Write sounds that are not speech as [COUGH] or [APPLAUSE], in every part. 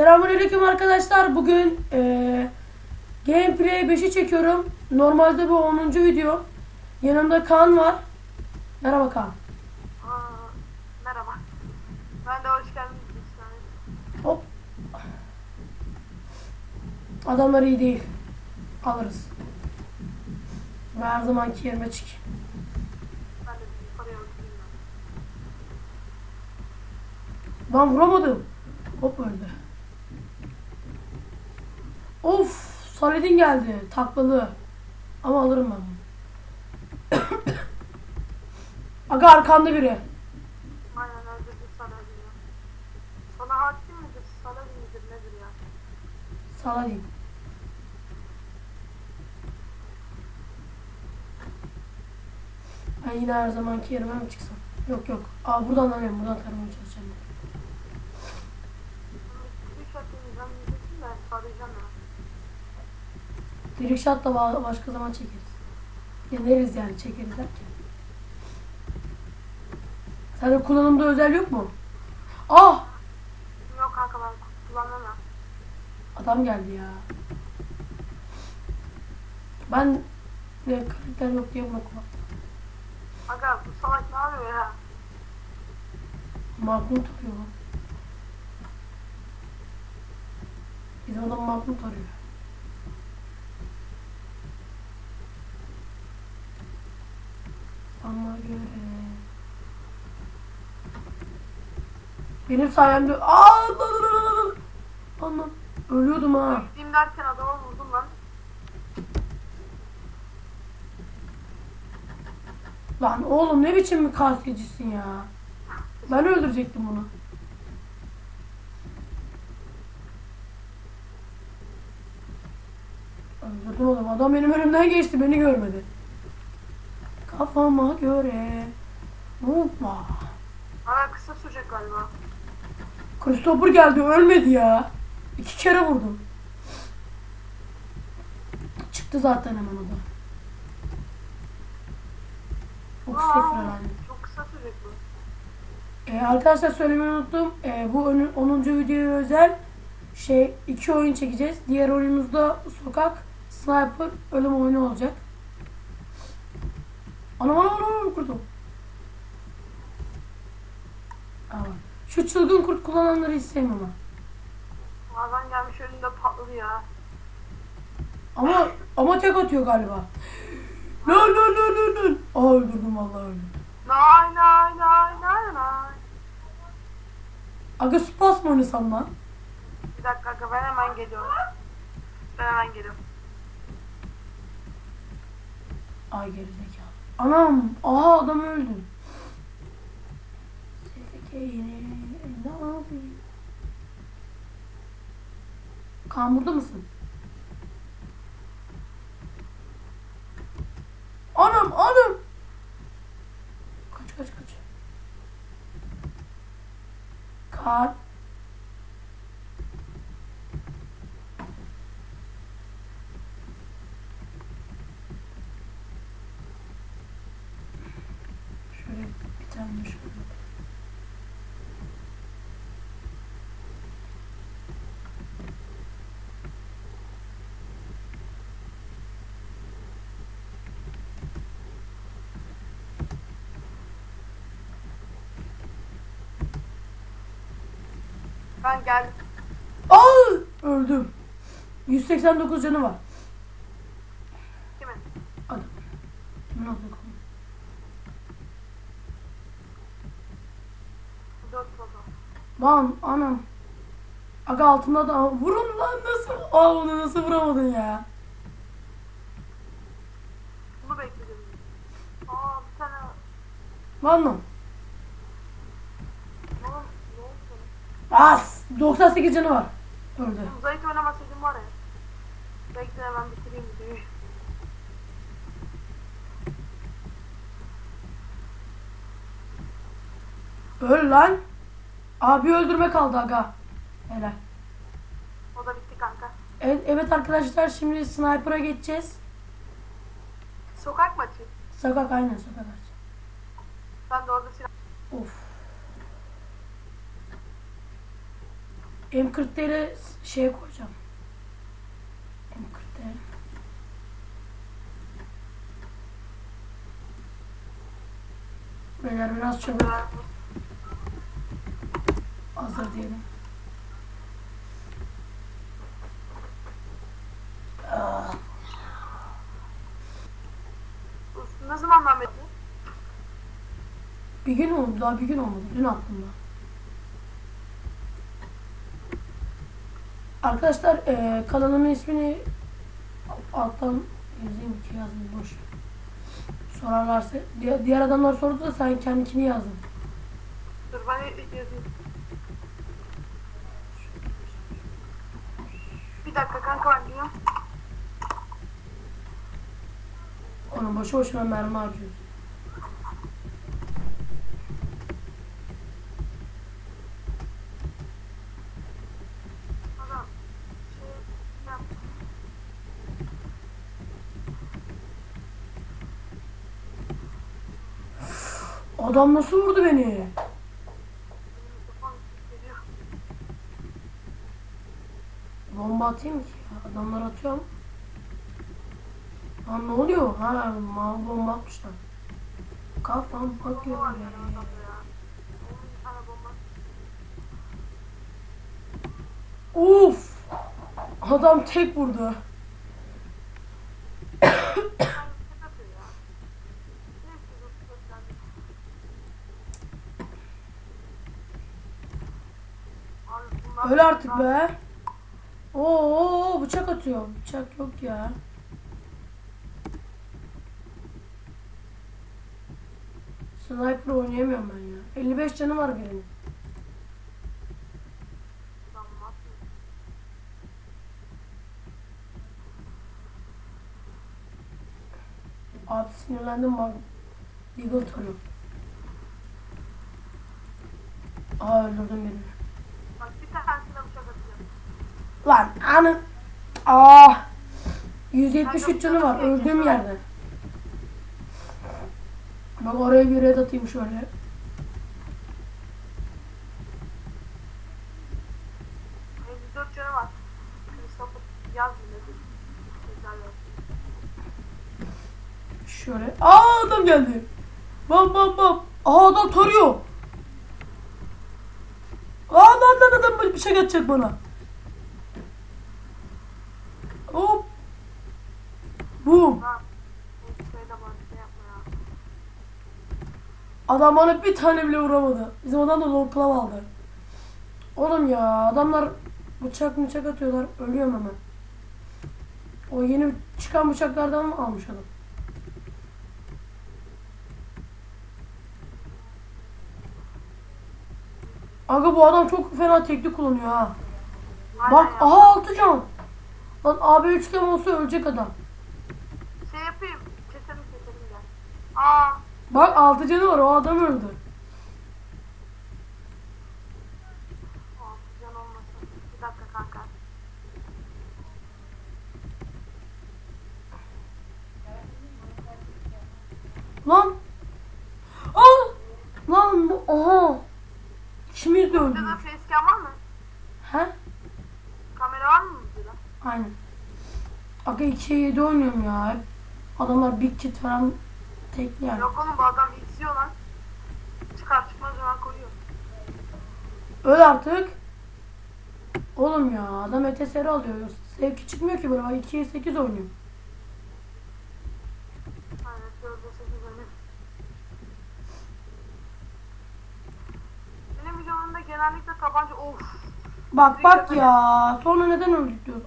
Selamünaleyküm arkadaşlar. Bugün eee Gameplay 5'i çekiyorum. Normalde bu 10. video. Yanımda Kaan var. Merhaba Kaan. Aa, merhaba. Ben de hoş geldiniz. Hop. Adamlar iyi değil. Alırız. Ben her zamanki yerime çık. Ben vuramadım. Hop öldü. Of, Saladin geldi. Taklalı. Ama alırım ben bunu. [COUGHS] Aga arkanda biri. ben. Aynen öldürdü sana diyor. Sana hakim midir? Sana midir? Nedir ya? Saladin. Ben yine her zamanki yerime mi çıksam? Yok yok. Aa buradan alıyorum. Buradan taramaya çalışacağım. Bir şey atmayacağım diyecektim de arayacağım ya. Shot da ba- başka zaman çekeriz. Yeneriz yani çekeriz derken. Sende kullanımda özel yok mu? Ah! Yok kanka ben kullanmam ya. Adam geldi ya. Ben ne karakter yok diye buna kullan. Aga bu salak ne yapıyor ya? Magnum tarıyor lan. Bizim adam Magnum tarıyor. Ama göre. Benim sayemde... Aa! Lan lan lan lan lan! Lan lan. Ölüyordum ha. Gideyim derken adama vurdum lan. Lan oğlum ne biçim bir kasiyecisin ya. Ben öldürecektim bunu. Öldürdüm oğlum. Adam benim önümden geçti. Beni görmedi. Kafama göre. Hoppa. Aga kısa sürecek galiba. Christopher geldi. Ölmedi ya. İki kere vurdum. Çıktı zaten hemen o da. O Aa, sürer herhalde. Çok kısa sürecek bu. Ee, arkadaşlar söylemeyi unuttum. Ee, bu ön- 10. videoya özel şey iki oyun çekeceğiz. Diğer oyunumuzda sokak, sniper, ölüm oyunu olacak. Anam anam anam. Aa, bak. Şu çılgın kurt kullananları hiç ha. Adam gelmiş önünde patladı ya. Ama ama tek atıyor galiba. Lan lan lan lan lan. Aa öldürdüm vallahi öldürdüm. Nay nay nay nay nay. Aga spas mı oynasam lan? Bir dakika aga ben hemen geliyorum. Ben hemen geliyorum. Ay gerizekalı. Anam. Aha adam öldü. Ne burada mısın? Anam anam. Kaç kaç kaç. Kaan. Şöyle şöyle. Ben geldim. Aa! Öldüm. 189 canı var. Lan anam. Aga altında da vurun lan nasıl? Aa onu nasıl vuramadın ya? Bunu bekledim. Aa bir tane. Lan? As! 98 canı var. Öldü. Zayıf oynamasaydım var ya. Bekle hemen bitireyim videoyu. Öl lan. Abi öldürme kaldı aga. Helal. O da bitti kanka. Evet, evet arkadaşlar şimdi sniper'a geçeceğiz. Sokak maçı. Sokak aynen sokak aç. Ben de orada silah... Of. M40'leri şeye koyacağım. M40'leri. Beyler biraz çabuk hazır diyelim. Aa, Ne zamandan beri? bir gün oldu daha bir gün olmadı. Dün ben. Arkadaşlar eee kanalımın ismini alttan yazayım ki yazmayayım boş. Sorarlarsa diğer, diğer adamlar sordu da sen kendikini yazdın. Dur ben yazayım. Bir dakika kanka geliyorum. Onun boşu boşuna mermi harcıyorsun. Şey. Adam nasıl vurdu beni? Benim mikrofon geliyor. Bomba atayım ki? Adamlar atıyorum. Lan ne oluyor? Ha mavi bomba atmışlar. Kafam bakıyor be. Uf! Adam tek vurdu. Atıyor Öl artık be. Oo bıçak atıyor. Bıçak yok ya. Sniper oynayamıyorum ben ya. 55 canı var birinin. Abi sinirlendim bak. Deagle tarıyor. Aa öldürdüm birini. Bak bir tanesine bıçak atacağım. Lan anı. Aa. 173 canı var öldüğüm yerde. Bak oraya bir red atayım şöyle. Benim 104 canı var. Christopher yaz yine de. Güzel yaz. Şöyle. Aa adam geldi. Bam bam bam. Aa adam tarıyor. Aa lan lan adam bir şey atacak bana. Hop. Boom. Ha. Neyse söyle bana şey yapma ya. Adam bana bir tane bile vuramadı. Bizim adam da long claw aldı. Oğlum ya adamlar bıçak bıçak atıyorlar. Ölüyorum hemen. O yeni çıkan bıçaklardan mı almış adam? Aga bu adam çok fena teknik kullanıyor ha. Aynen Bak ya. aha altı can. Lan AB üçgen olsa ölecek adam. Şey yapayım. Keselim keselim gel. Aa. Bak altı canı var o adam öldü. Oksijen olmasın. Bir dakika kanka. Lan. Aa! Lan bu oha. İkimiz de öldük. Burada facecam var mı? He? Kamera var mı burada? Aynen. Aga 2'ye 7 oynuyorum ya. Adamlar big kit falan tekli yani. Yok oğlum bu adam izliyor lan. Çıkar çıkmaz hemen koyuyor. Öl artık. Oğlum ya adam ETSR alıyor. Sevki çıkmıyor ki böyle bak 2'ye 8 oynuyor. Aynen 4'e 8 önü. Benim videomda genellikle tabanca of. Bak bak ya. Sonra neden öldük diyoruz.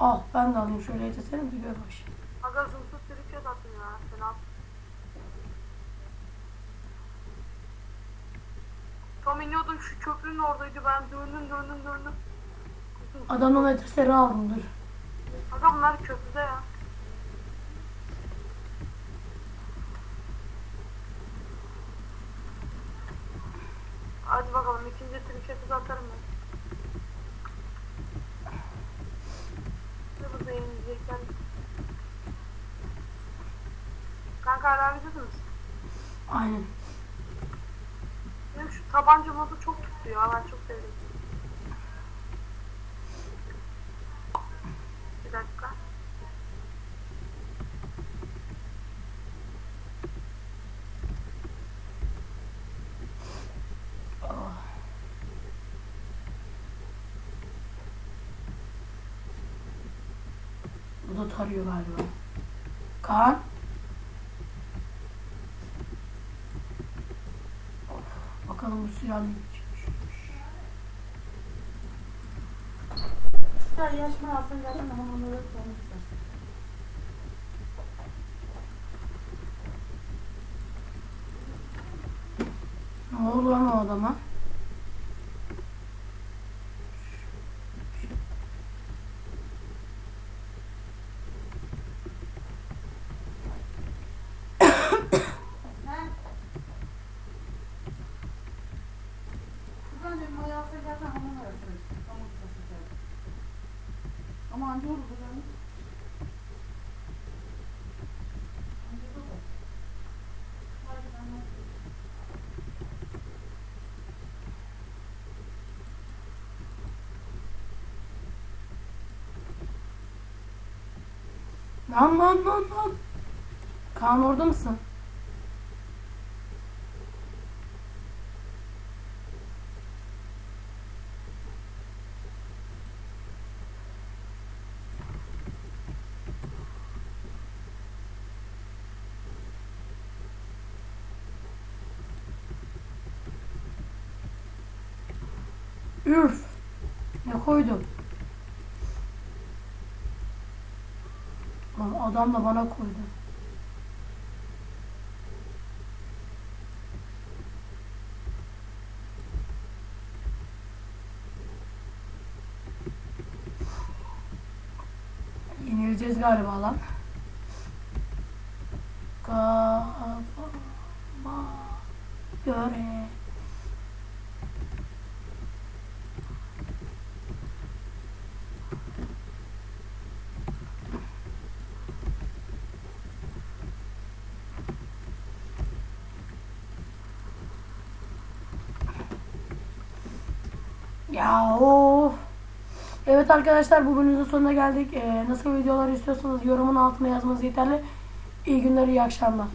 Al ben de alayım şöyle ETSR'i de gör bak şimdi. Aga zoomsuz bir şey attım ya. Fena. Tam iniyordum şu köprünün oradaydı ben döndüm döndüm döndüm. Adamın dur. Aga bunlar köprüde ya. Hadi bakalım ikinci trickshot'ı atarım ben. Ne burada yenileyecekler. Kanka hala videoda mısın? Aynen şu tabanca modu çok tuttu ya. Ben çok sevdim. Bir dakika. Bu da tarıyor galiba. Kaan. Ne biçim. Sen yaşma alsın zaten hamamları konuşacağız. Ne oldu lan o adama? Buradan benim ayağı alsın zaten hamamları arasında. Hamam sırası Ama anca olur bu yani. Anca olur da. Hadi ben de- Lan lan lan lan. Kaan orada mısın? Üf. Ne koydum? Lan adam da bana koydu. Yenileceğiz galiba lan. Kafama göre. Ya of. Evet arkadaşlar de sonuna geldik. Ee, nasıl videolar istiyorsanız yorumun altına yazmanız yeterli. İyi günler, iyi akşamlar.